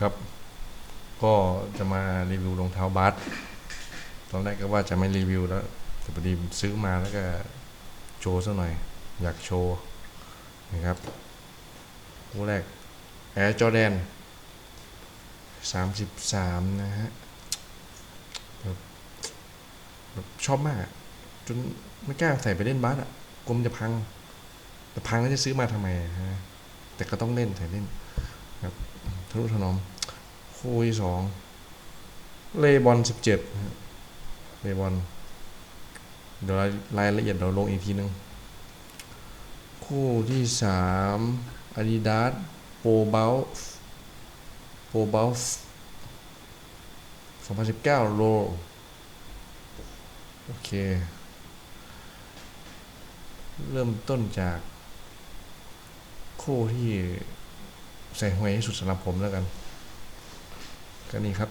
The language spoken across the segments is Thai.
ครับ ก็จะมารีวิวรองเท้าบาสตอนแรกก็ว่าจะไม่รีวิวแล้ว แต่พอดีซื้อมาแล้วก็โชว์สักหน่อย อยากโชว์นะครับคู่แรก Air Jordan 33นะฮะแบบแบบชอบมาก จนไม่กล้าใส่ไปเล่นบาสอะกลมจะพัง แต่พังแล้วจะซื้อมาทำไมฮะแต่ก็ต้องเล่นใส่เล่นครับ ทะนุถนอมคู่ที่สองเลบอนสิบเจ็ดเลบอนเดี๋ยวรายละเอียดเราลงอีกทีนึง คู่ที่สามอาดิดาสโปรเบลโปรเบลสองพันสิบเก้าโลโอเค เริ่มต้นจากคู่ที่ ใส่หวยที่สุดสำหรับผมแล้วกัน ก็นี่ครับ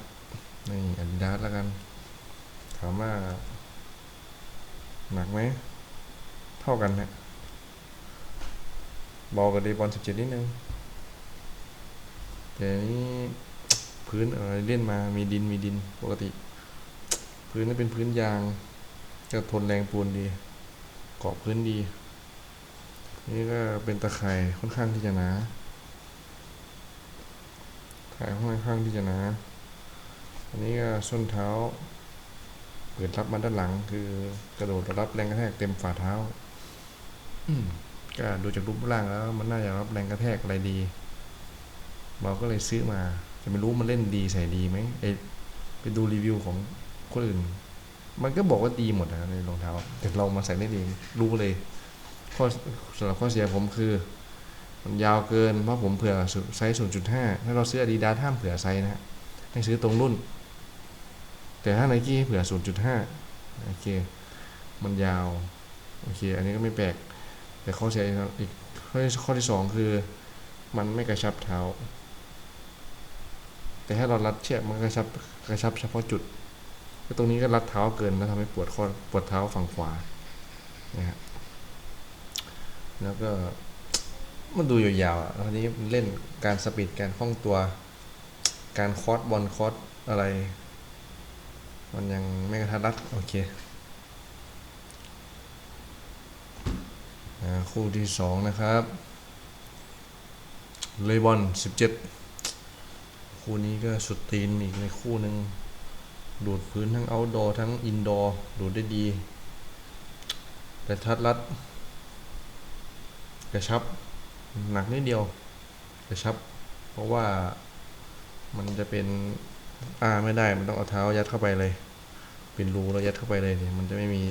นี่อาดิดาสแล้วกัน ถามว่า หนักไหม เท่ากันนะบอลกับเดบอลสิบเจ็ดนิดนึงแต่นี้พื้นอะไรเล่นมามีดินมีดินปกติ พื้นนี่เป็นพื้นยางก็ทนแรงปูนดีเกาะพื้นดี นี่ก็เป็นตะไคร่ค่อนข้างที่จะหนา ตะไคร่ค่อนข้างที่จะหนาอันนี้ก็ส้นเท้าเปิดรับมาด้านหลัง คือกระโดดรับแรงกระแทกเต็มฝ่าเท้าอืก็ดูจากรูปร่างแล้ว มันน่าจะรับแรงกระแทกอะไรดี เราก็เลยซื้อมา จะไม่รู้มันเล่นดีใส่ดีไหมเอไปดูรีวิวของคนอื่น มันก็บอกว่าดีหมดนะในรองเท้า แต่เรามาใส่เล่นเองรู้เลย ข้อสำหรับข้อเสียผมคือ มันยาวเกินเพราะผมเผื่อไซส์ 0.5 ถ้าเราซื้อ Adidas ห้ามเผื่อไซส์นะฮะให้ซื้อตรงรุ่น แต่ถ้าไนกี้เผื่อ 0.5 โอเค มันยาว โอเค อันนี้ก็ไม่แปลก แต่ข้อเสียอีกข้อที่ข้อที่สองคือ มันไม่กระชับเท้า แต่ถ้าเรารัดเชือกมันกระชับกระชับเฉพาะจุดก็ตรงนี้ก็รัดเท้าเกินแล้วทำให้ปวดข้อปวดเท้าฝั่งขวานะฮะแล้วก็ มันดูยาวๆอะแล้วทีนี้เล่นการสปีดการคล่องตัว การคอร์สบอลคอร์สอะไร มันยังไม่กระทัดรัดโอเคคู่ที่สองนะครับ เลบอนสิบเจ็ดคู่นี้ก็สุดตีนอีกในคู่หนึ่งดูดพื้นทั้งเอาท์ดอร์ทั้งอินดอร์ดูดได้ดี แต่ทัดรัด กระชับ หนักนิดเดียวกระชับ เพราะว่ามันจะเป็นอ่าไม่ได้มันต้องเอาเท้ายัดเข้าไปเลย เป็นรูแล้วยัดเข้าไปเลยเนี่ยมันจะไม่มี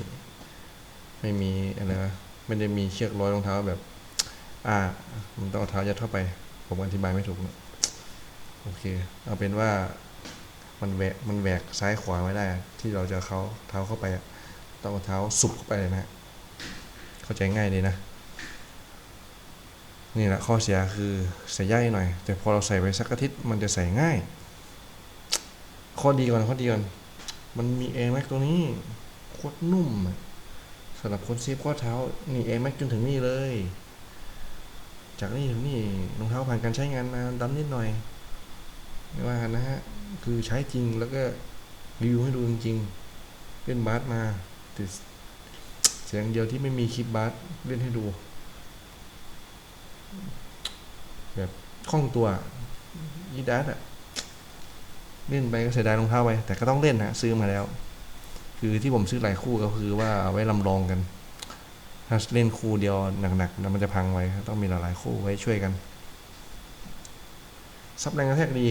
ไม่มีอะไรนะไม่ได้มีเชือกร้อยรองเท้าแบบ อ่า มันต้องเอาเท้ายัดเข้าไป ผมอธิบายไม่ถูกนะโอเค เอาเป็นว่ามันแหวกมันแหวกซ้ายขวาไม่ได้ ที่เราจะเขาเท้าเข้าไปอะต้องเอาเท้าสุบเข้าไปเลยนะเข้าใจง่ายดีนะ นี่แหละข้อเสียคือใส่ย่ายหน่อย แต่พอเราใส่ไปสักอาทิตย์มันจะใส่ง่าย ข้อดีก่อนข้อดีก่อน มันมีเอแม็กตัวนี้โคตรนุ่มสำหรับคนเซฟข้อเท้านี่เอแม็กจนถึงนี่เลย จากนี่ถึงนี่รองเท้าผ่านการใช้งานมาดำนิดหน่อยไม่ว่านนะฮะคือใช้จริงแล้วก็รีวิวให้ดูจริงๆเล่นบาสมาติดเสียงเดียวที่ไม่มีคลิปบาสเล่นให้ดู แบบคล่องตัวยีดัสอะเล่นไปก็เสียดายรองเท้าไป แต่ก็ต้องเล่นนะซื้อมาแล้ว คือที่ผมซื้อหลายคู่ก็คือว่าเอาไว้ลำลองกัน ถ้าเล่นคู่เดียวหนักๆแล้วมันจะพังไว้ ต้องมีหลายๆคู่ไว้ช่วยกัน ซับแรงกระแทกดี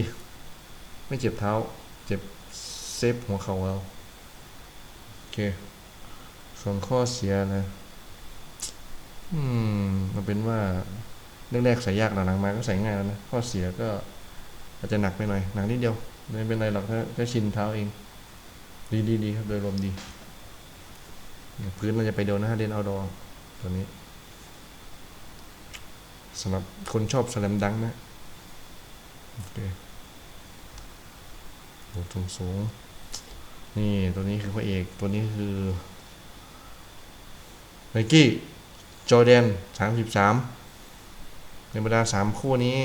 ไม่เจ็บเท้า เจ็บเซฟหัวเข่าเราโอเค ส่วนข้อเสียนะ อืมมันเป็นว่า แรกๆใส่ยากหลังๆมาก็ใส่ง่ายแล้วนะข้อเสียก็อาจจะหนักไปหน่อยหนักนิดเดียวไม่เป็นไรหรอกถ้าแค่ชินเท้าเอง ดีดีดีครับโดยรวมดี พื้นมันจะไปโดนนะฮะเล่นเอาดอตัวนี้สำหรับคนชอบสแลมดังนะโอเคโหสูงสูงนี่ตัวนี้คือพระเอกตัวนี้คือไนกี้จอแดนสามสิบสาม บรรดาสามคู่นี้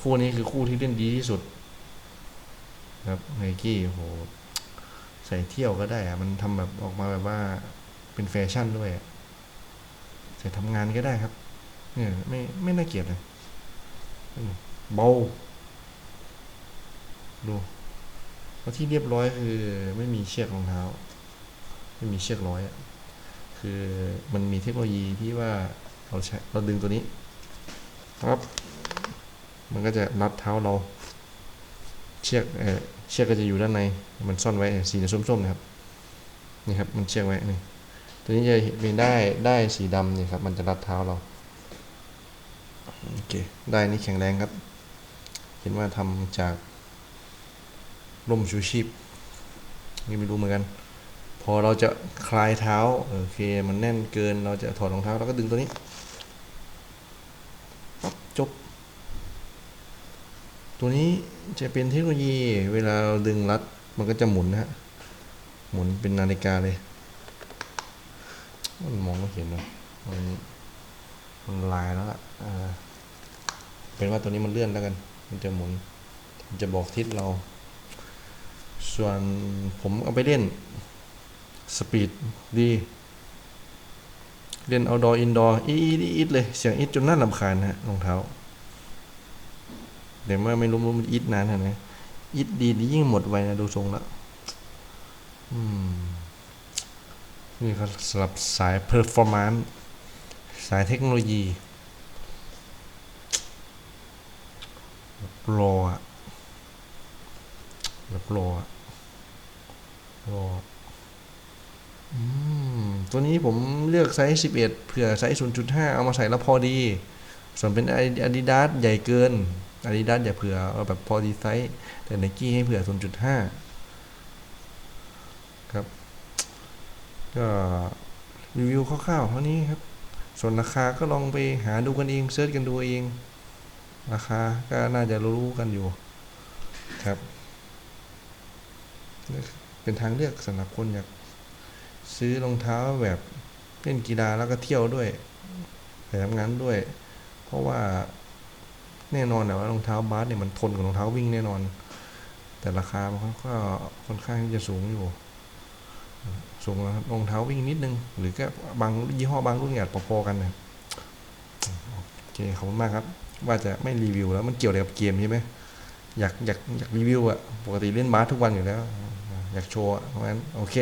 คู่นี้คือคู่ที่เล่นดีที่สุด ครับไนกี้โหใส่เที่ยวก็ได้อะมันทำแบบออกมาแบบว่าเป็นแฟชั่นด้วยใส่ทำงานก็ได้ครับ เนี่ยไม่ไม่น่าเกลียดเลยเบาดูแล้วที่เรียบร้อยคือ ไม่มีเชือกรองเท้า ไม่มีเชือกร้อยอะคือมันมีเทคโนโลยีที่ว่าเราใช้เราดึงตัวนี้ ครับ มันก็จะรัดเท้าเรา เชือกเออเชือกก็จะอยู่ด้านใน มันซ่อนไว้สีส้มๆนะครับ นี่ครับ มันเชือกไว้นี่ ตัวนี้จะมีได้ได้สีดำนี่ครับ มันจะรัดเท้าเรา โอเค ได้นี่แข็งแรงครับ เห็นว่าทำจากร่มชูชีพนี่ไม่รู้เหมือนกัน พอเราจะคลายเท้า โอเค มันแน่นเกิน เราจะถอดรองเท้าเราก็ดึงตัวนี้ จบ ตัวนี้จะเป็นเทคโนโลยีเวลาเราดึงรัดมันก็จะหมุนนะฮะ หมุนเป็นนาฬิกาเลย มันมองไม่เห็นเลยมันมันลายแล้วล่ะเป็นว่าตัวนี้มันเลื่อนแล้วกัน มันจะหมุน มันจะบอกทิศเรา ส่วนผมเอาไปเล่น สปีดดี เล่นเอาดออินดออีดอีดอีดเลย เสียงอีดจนน่าลำคาญนะฮะรองเท้า เดี๋ยวเมื่อไม่รู้ว่ามันอีดนานนาดไหนอีดดีนี่ยิ่งหมดไวนะดูทรงแล้วอืมนี่เขาสำหรับสาย performance สายเทคโนโลยีรออะรออะรอ ตัวนี้ผมเลือกไซส์ 11 เผื่อไซส์ 0.5 เอามาใส่แล้วพอดี ส่วนเป็น Adidas ใหญ่เกิน Adidas อย่าเผื่อเอาแบบพอดีไซส์ แต่ Nike ให้เผื่อ 0.5 ครับ ก็รีวิวคร่าวๆเท่านี้ครับ ส่วนราคาก็ลองไปหาดูกันเองเซิร์ชกันดูเอง ราคาก็น่าจะรู้กันอยู่ ครับ เป็นทางเลือกสำหรับคนอยาก ซื้อรองเท้าแบบเล่นกีฬาแล้วก็เที่ยวด้วยไปทำงานด้วย เพราะว่าแน่นอนแหละว่ารองเท้าบาสเนี่ยมันทนกับรองเท้าวิ่งแน่นอน แต่ราคามันก็ค่อนข้างที่จะสูงอยู่ สูงรองเท้าวิ่งนิดนึง หรือก็บางยี่ห้อบางรุ่นอาจพอๆกันนะโอเคขอบคุณมากครับ ว่าจะไม่รีวิวแล้วมันเกี่ยวอะไรกับเกมใช่ไหมอยากอยากอยากรีวิวอะปกติเล่นบาสทุกวันอยู่แล้ว อยากโชว์เพราะงั้นโอเค